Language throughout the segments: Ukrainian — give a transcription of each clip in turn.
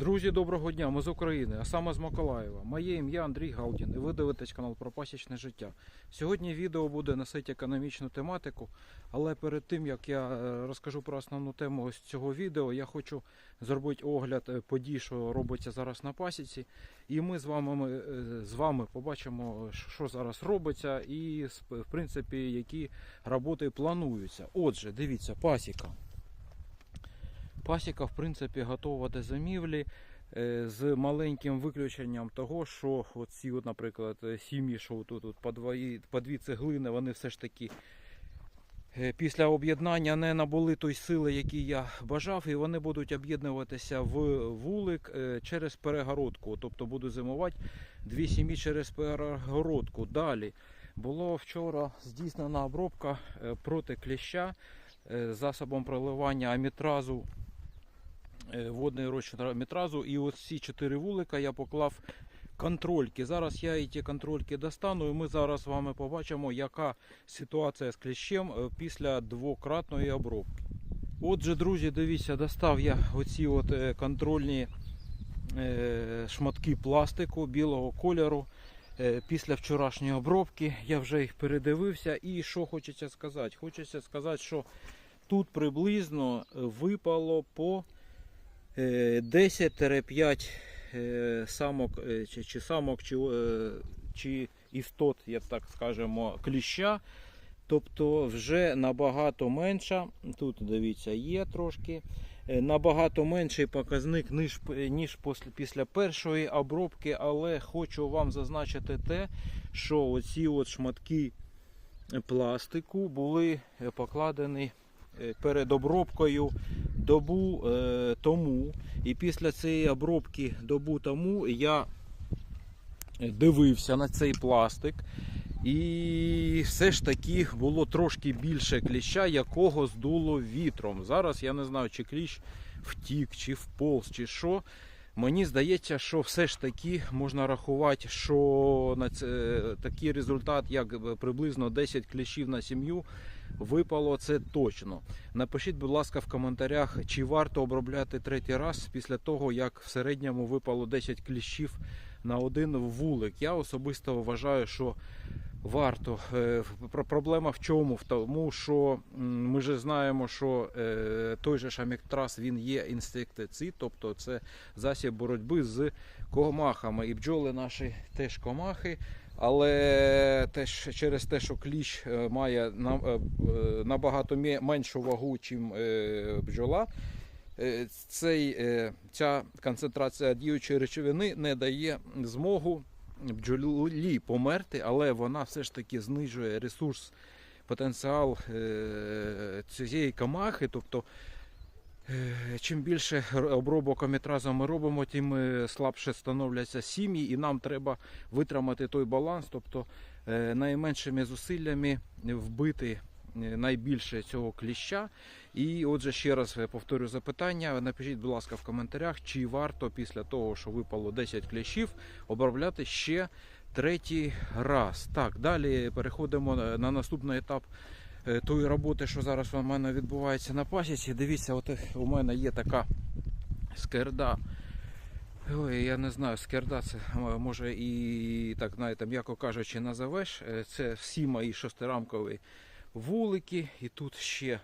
Друзі, доброго дня! Ми з України, а саме з Миколаєва. Моє ім'я Андрій Галдін і ви дивитесь канал про пасічне життя. Сьогодні відео буде носити економічну тематику, але перед тим як я е, розкажу про основну тему ось цього відео, я хочу зробити огляд е, подій, що робиться зараз на пасіці. І ми з вами, ми, е, з вами побачимо, що зараз робиться, і в принципі які роботи плануються. Отже, дивіться, пасіка. Пасіка, в принципі, готова до замівлі е, з маленьким виключенням того, що ці, наприклад, е, сім'ї, що тут, тут по, двої, по дві цеглини, вони все ж таки е, після об'єднання не набули той сили, які я бажав, і вони будуть об'єднуватися в вулик через перегородку. Тобто буду зимувати дві сім'ї через перегородку. Далі було вчора здійснена обробка проти кліща засобом проливання амітразу водний розчин амітразу. І ось ці чотири вулика я поклав контрольки. Зараз я і ті контрольки достану, і ми зараз з вами побачимо, яка ситуація з кліщем е, після двократної обробки. Отже, друзі, дивіться, достав я оці от е, контрольні е, шматки пластику білого кольору. Е, Після вчорашньої обробки я вже їх передивився. І що хочеться сказати? Хочеться сказати, що тут приблизно випало по е, 10-5 е, самок е, чи, чи самок, чи, е, чи істот, як так скажемо, кліща. Тобто вже набагато менша. Тут дивіться, є трошки. е, Набагато менший показник, ніж, ніж після, першої обробки, але хочу вам зазначити те, що оці от шматки пластику були е, покладені е, перед обробкою добу е, тому. І після цієї обробки добу тому я дивився на цей пластик. І все ж таки було трошки більше кліща, якого здуло вітром. Зараз я не знаю, чи кліщ втік, чи вполз, чи що. Мені здається, що все ж таки можна рахувати, що на це такий результат, як приблизно 10 кліщів на сім'ю, випало це точно. Напишіть, будь ласка, в коментарях, чи варто обробляти третій раз після того, як в середньому випало 10 кліщів на один вулик. Я особисто вважаю, що варто. Е, Проблема в чому? В тому, що ми ж знаємо, що е, той же ж аміктрас він є інсектицид, тобто це засіб боротьби з комахами. І бджоли наші теж комахи. Але теж через те, що кліщ е, має е, е, набагато меншу вагу, ніж бджола, цей, ця концентрація діючої речовини не дає змогу бджолі померти, але вона все ж таки знижує ресурс, потенціал цієї камахи. Тобто, чим більше обробок амітразом ми робимо, тим е, слабше становляться сім'ї, і нам треба витримати той баланс, тобто е, найменшими зусиллями вбити е, найбільше цього кліща. І отже, ще раз повторю запитання. Напишіть, будь ласка, в коментарях, чи варто після того, що випало 10 кліщів, обробляти ще третій раз. Так, далі переходимо на на наступний етап е, тої роботи, що зараз у мене відбувається на пасіці. Дивіться, от у мене є така скерда. Ой, я не знаю, скерда це е, може і так знаєте, м'яко кажучи, назовеш. Е, Це всі мої шестирамкові вулики, і тут ще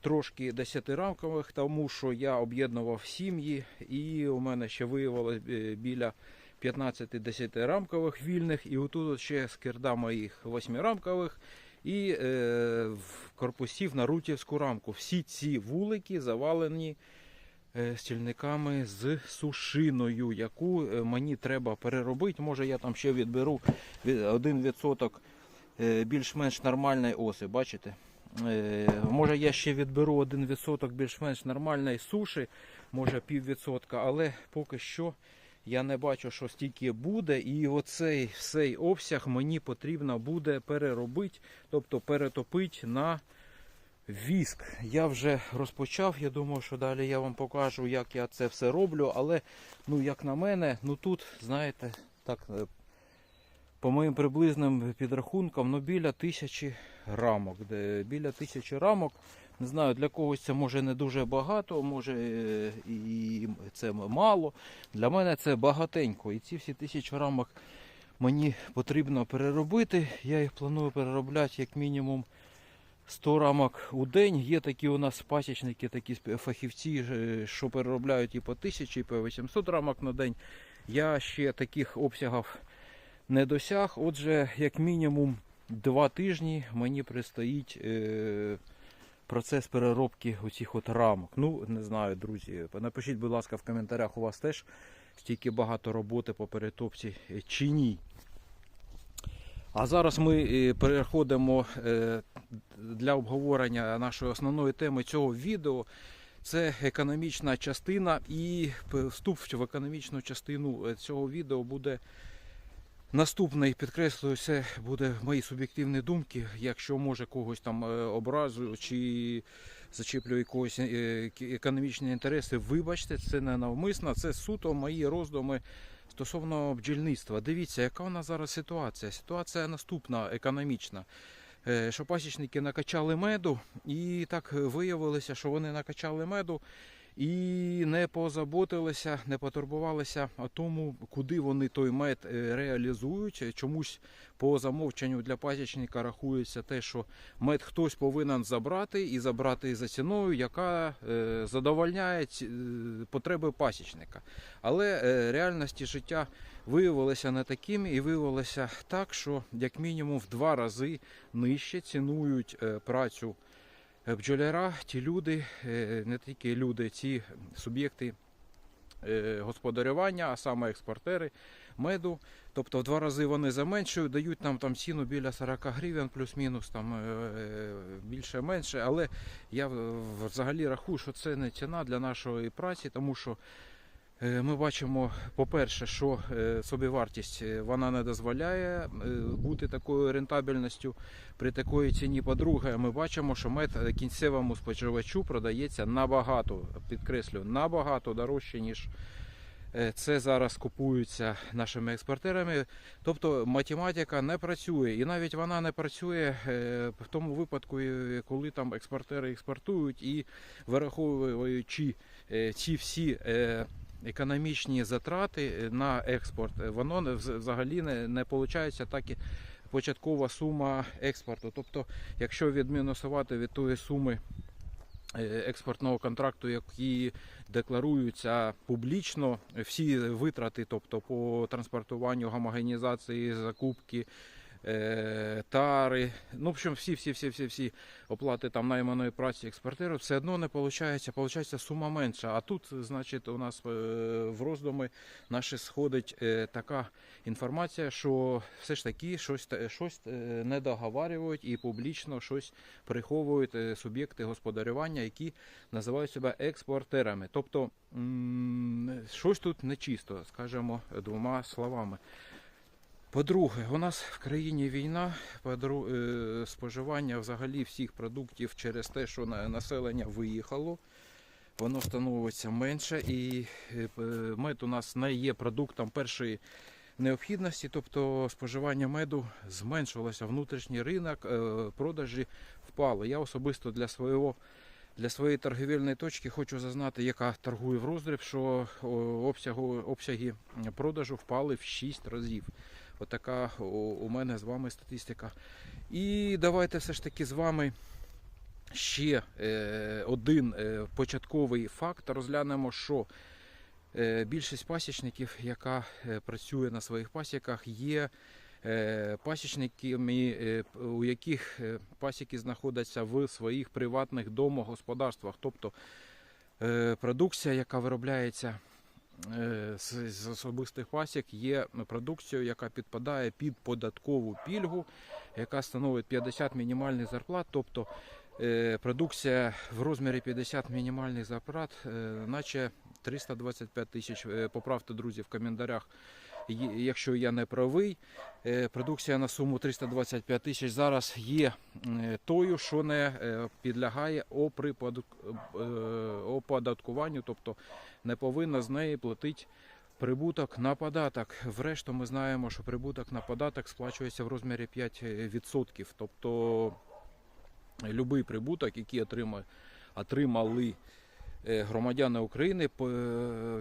трошки десятирамкових, тому що я об'єднував сім'ї, і у мене ще виявилось е, біля 15 десятирамкових вільних, і отут ще скерда моїх восьмирамкових. І е, в корпусів на рутівську рамку. Всі ці вулики завалені е, стільниками з сушиною, яку е, мені треба переробити. Може я там ще відберу від- один відсоток е, більш-менш нормальної оси, бачите? Може я ще відберу один відсоток більш-менш нормальної суші, може піввідсотка, але поки що я не бачу, що стільки буде. І оцей цей обсяг мені потрібно буде переробити, тобто перетопити на віск. Я вже розпочав. Я думаю, що далі я вам покажу, як я це все роблю. Але, ну, як на мене, ну тут, знаєте, так, е, по моїм приблизним підрахункам, ну біля тисячі рамок. Біля тисячі рамок Не знаю, для когось це може не дуже багато, може е, і це мало. Для мене це багатенько. І ці всі тисячі рамок мені потрібно переробити. Я їх планую переробляти як мінімум 100 рамок у день. Є такі у нас пасічники, такі фахівці, що переробляють і по 1000, і по 800 рамок на день. Я ще таких обсягів не досяг. Отже, як мінімум два тижні мені предстоїть е, процес переробки оцих от рамок. Ну, не знаю, друзі. Напишіть, будь ласка, в коментарях, у вас теж стільки багато роботи по перетопці е, чи ні. А зараз ми е, переходимо е, для обговорення нашої основної теми цього відео. Це економічна частина, і вступ в економічну частину цього відео буде наступний. Підкреслюю, це буде мої суб'єктивні думки. Якщо може когось там е, образу чи зачіплює якогось е, економічні інтереси, вибачте, це не навмисно, це суто мої роздуми стосовно бджільництва. Дивіться, яка у нас зараз ситуація. Ситуація наступна, економічна. Е, Що пасічники накачали меду, і так виявилося, що вони накачали меду і не позаботилися, не потурбувалися о тому, куди вони той мед е, реалізують. Чомусь по замовченню для пасічника рахується те, що мед хтось повинен забрати і забрати за ціною, яка е, задовольняє е, потреби пасічника. Але реальності життя виявилися не такими, і виявилося так, що як мінімум в два рази нижче цінують працю бджоляра, ті люди, е, не тільки люди, ці суб'єкти е, господарювання, а саме експортери меду. Тобто в два рази вони заменшують, дають нам там ціну біля 40 гривень, плюс-мінус там е, більше-менше. Але я взагалі рахую, що це не ціна для нашої праці, тому що Е, Ми бачимо, по-перше, що е, собівартість е, вона не дозволяє е, бути такою рентабельністю при такої ціні. По-друге, ми бачимо, що мед е, кінцевому споживачу продається набагато, підкреслю, набагато дорожче, ніж е, це зараз купується нашими експортерами. Тобто математика не працює, і навіть вона не працює е, в тому випадку, е, коли там експортери експортують і вираховуючи е, ці всі. Економічні затрати е, на експорт, е, воно взагалі не, не виходить так і початкова сума експорту. Тобто, якщо відмінусувати від тої суми е, експортного контракту, які декларуються публічно, всі витрати, тобто по транспортуванню, гомогенізації, закупки. Е, Тари, ну, в общем, всі, всі, всі, всі, всі оплати там найманої праці експортеру, все одно не виходить, виходить сума менша. А тут, значить, у нас е, в роздуми наші сходить е, така інформація, що все ж таки щось, щось не договарюють і публічно щось приховують суб'єкти господарювання, які називають себе експортерами. Тобто щось тут нечисто, скажімо двома словами. По-друге, у нас в країні війна, е, споживання взагалі всіх продуктів через те, що населення виїхало, воно становиться менше, і е, мед у нас не є продуктом першої необхідності, тобто споживання меду зменшилося, внутрішній ринок, е, продажі впали. Я особисто для свого. Для своєї торгівельної точки хочу зазнати, яка торгує в роздріб, що обсяги продажу впали в 6 разів. Отака у, мене з вами статистика. І давайте все ж таки з вами ще е, один е, початковий факт розглянемо, що е, більшість пасічників, яка працює на своїх пасіках, є пасічниками, у яких пасіки знаходяться в своїх приватних домогосподарствах. Тобто продукція, яка виробляється з, з особистих пасік, є продукцією, яка підпадає під податкову пільгу, яка становить 50 мінімальних зарплат. Тобто е, продукція в розмірі 50 мінімальних зарплат, е, наче 325 тисяч. Е, Поправте, друзі, в коментарях, якщо я не правий. Е, Продукція на суму 325 тисяч зараз є е, тою, що не е, підлягає оподаткуванню, тобто не повинна з неї платити прибуток на податок. Врешту ми знаємо, що прибуток на податок сплачується в розмірі 5%. Тобто будь-який прибуток, який отримали, громадяни України,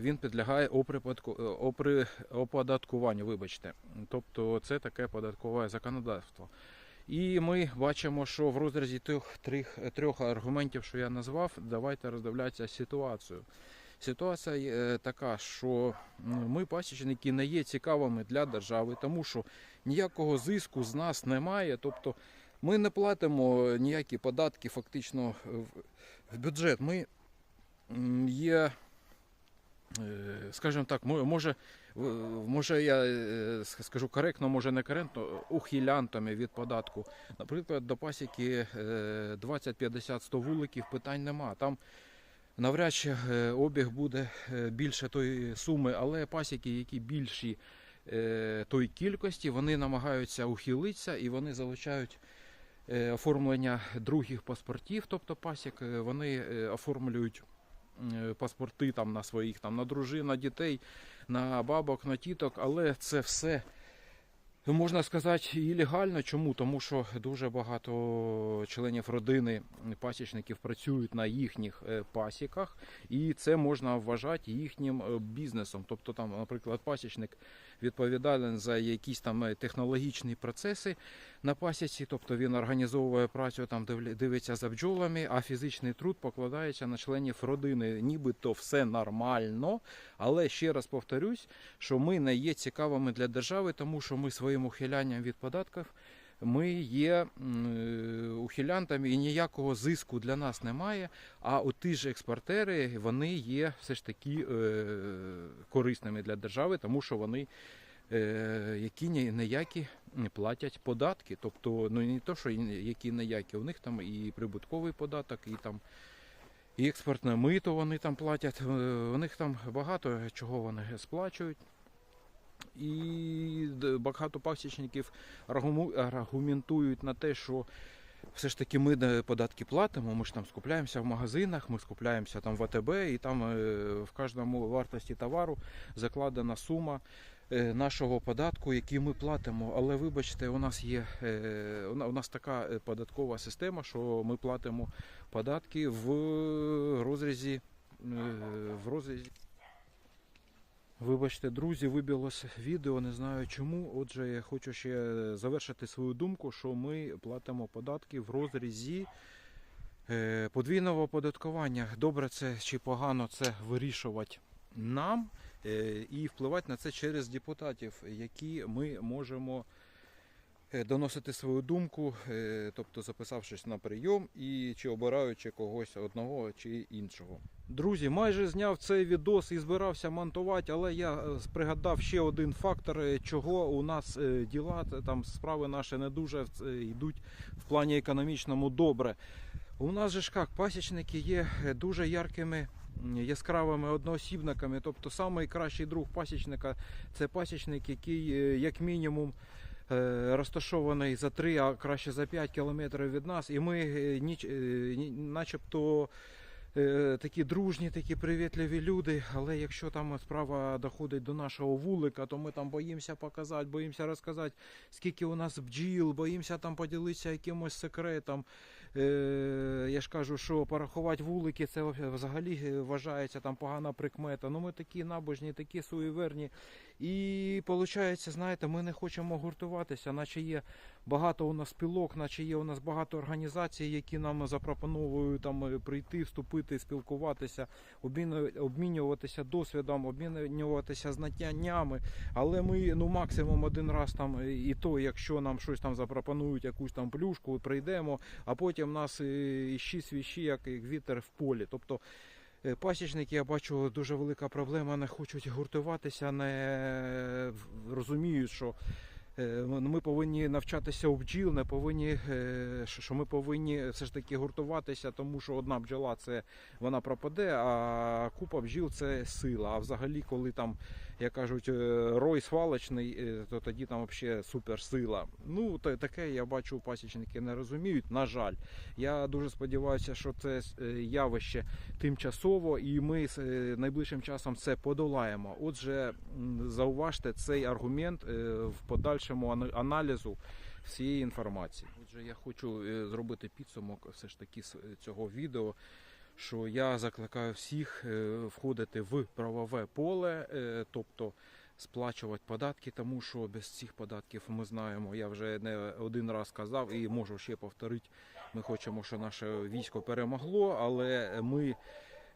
він підлягає е, оподаткуванню. Вибачте. Тобто це таке податкове законодавство. І ми бачимо, що в розрізі тих трьох, трьох аргументів, що я назвав, давайте роздивлятися ситуацію. Ситуація е, така, що ми пасічники не є цікавими для держави, тому що ніякого зиску з нас немає. Тобто ми не платимо ніякі податки фактично в, бюджет. Ми є, е, скажімо так, може, може я е, скажу коректно, може не коректно, ухилянтами від податку. Наприклад, до пасіки е, 20, 50, 100 вуликів питань нема. Там навряд чи е, обіг буде е, більше тої суми, але пасіки, які більші е, тої кількості, вони намагаються ухилитися і вони залучають е, оформлення других паспортів, тобто пасік, е, вони е, оформлюють е, паспорти там на своїх, там на дружин, на дітей, на бабок, на тіток, але це все. Можна сказати, і легально. Чому? Тому що дуже багато членів родини пасічників працюють на їхніх е, пасіках, і це можна вважати їхнім е, бізнесом. Тобто, там, наприклад, пасічник відповідальний за якісь там е, технологічні процеси на пасіці, тобто він організовує працю, там дивиться за бджолами, а фізичний труд покладається на членів родини. Нібито все нормально. Але ще раз повторюсь, що ми не є цікавими для держави, тому що ми своїм ухилянням від податків. Ми є е, ухилянтами і ніякого зиску для нас немає. А от ті ж експортери вони є все ж таки е, корисними для держави, тому що вони е, які ні- ніякі не платять податки. Тобто, ну не то, що які ніякі, у них там і прибутковий податок, і там і експортне мито вони там платять. У них там багато чого вони сплачують. І багато пасічників аргументують на те, що все ж таки ми податки платимо, ми ж там скупляємося в магазинах, ми скупляємося там в АТБ, і там е, в кожному вартості товару закладена сума е, нашого податку, який ми платимо. Але вибачте, у нас є е, у нас така податкова система, що ми платимо податки в розрізі в розрізі. Вибачте, друзі, вибілося відео, не знаю чому. Отже, я хочу ще завершити свою думку, що ми платимо податки в розрізі е, подвійного оподаткування. Добре це чи погано це вирішувати нам е, і впливати на це через депутатів, які ми можемо е, доносити свою думку, тобто записавшись на прийом і чи обираючи когось одного чи іншого. Друзі, майже зняв цей відос і збирався монтувати, але я е, пригадав ще один фактор, е, чого у нас е, діла, там справи наші не дуже йдуть в плані економічному добре. У нас же ж як, пасічники є дуже яркими, яскравими одноосібниками. Тобто найкращий друг пасічника це пасічник, який як мінімум розташований за 3, а краще за 5 кілометрів від нас. І ми начебто такі дружні, такі привітливі люди. Але якщо там справа доходить до нашого вулика, то ми там боїмося показати, боїмося розказати, скільки у нас бджіл, боїмося там поділитися якимось секретом. Е, я ж кажу, що порахувати вулики це взагалі е, вважається там погана прикмета. Ну ми такі набожні, такі суєверні. І виходить, знаєте, ми не хочемо гуртуватися, наче є багато у нас спілок, наче є у нас багато організацій, які нам запропонують там е, прийти, вступити, спілкуватися, обмінюватися досвідом, обмінюватися знаннями. Але ми ну максимум один раз там і то, якщо нам щось там запропонують, якусь там плюшку, прийдемо, а потім нас е, іщі свіщі, як вітер в полі. Тобто Е, Пасічники, я бачу, дуже велика проблема, не хочуть гуртуватися, не розуміють, що е, ми повинні навчатися у бджіл, не повинні, е, що ми повинні все ж таки гуртуватися, тому що одна бджола це вона пропаде, а купа бджіл це сила. А взагалі, коли там, як кажуть, е, рой свалочний, е, то тоді там взагалі суперсила. Ну, та- таке я бачу, пасічники не розуміють, на жаль. Я дуже сподіваюся, що це е, явище тимчасово, і ми найближчим часом це подолаємо. Отже, зауважте цей аргумент в подальшому аналізу всієї інформації. Отже, я хочу зробити підсумок все ж таки з цього відео, що я закликаю всіх е, входити в правове поле, е, тобто сплачувати податки, тому що без цих податків ми знаємо, я вже не один раз казав і можу ще повторити. Ми хочемо, що наше військо перемогло, але ми.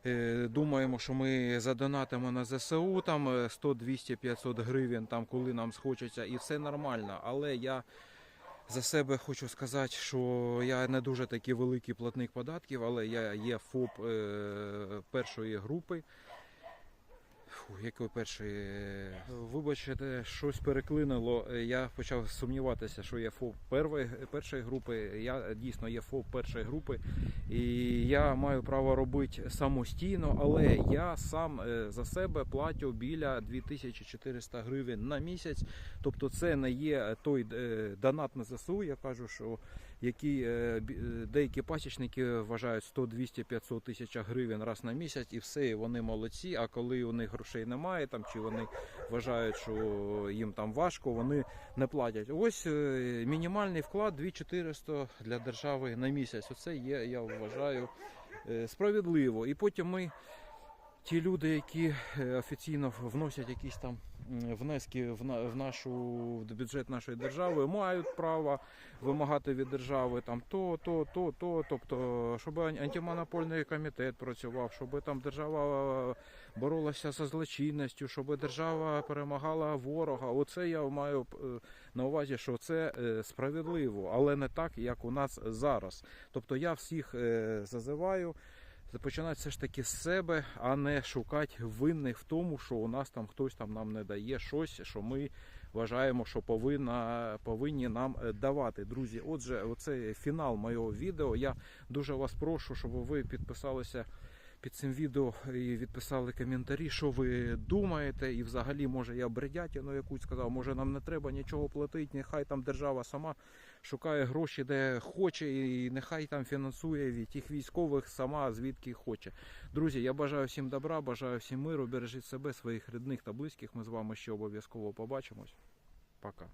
е, Думаємо, що ми задонатимо на ЗСУ там е, 100, 200, 500 гривень, там коли нам схочеться, і все нормально. Але я за себе хочу сказати, що я не дуже такий великий платник податків, але я є ФОП е, першої групи. Фу, якої першої? Е, Вибачте, щось переклинило. Е, Я почав сумніватися, що є ФОП первої, першої групи. Я дійсно є ФОП першої групи. І я маю право робити самостійно, але я сам е, за себе платю біля 2400 гривень на місяць. Тобто це не є той донат на ЗСУ, я кажу, що які е, е, деякі пасічники вважають 100, 200, 500 тисяч гривень раз на місяць, і все, і вони молодці. А коли у них грошей немає, там чи вони вважають, що їм там важко, вони не платять. Ось е, мінімальний вклад 2400 для держави на місяць. Оце є, я вважаю, справедливо. І потім ми. Ті люди, які офіційно вносять якісь там внески в, на, в нашу в бюджет нашої держави, мають право вимагати від держави там то, то, то, то. Тобто, щоб ан- антимонопольний комітет працював, щоб там держава е, боролася зі злочинністю, щоб держава перемагала ворога. Оце я маю е, на увазі, що це е, справедливо, але не так, як у нас зараз. Тобто я всіх зазиваю. Започинати все ж таки з себе, а не шукати винних в тому, що у нас там хтось там нам не дає щось, що ми вважаємо, що повинна, повинні нам е, давати. Друзі, отже, оце фінал моєго відео. Я дуже вас прошу, щоб ви підписалися під цим відео і відписали коментарі, що ви думаєте, і взагалі, може, я бредятину якусь сказав, може нам не треба нічого платити, нехай там держава сама шукає гроші, де хоче, і нехай там фінансує від тих військових сама звідки хоче. Друзі, я бажаю всім добра, бажаю всім миру, бережіть себе, своїх рідних та близьких. Ми з вами ще обов'язково побачимось. Пока.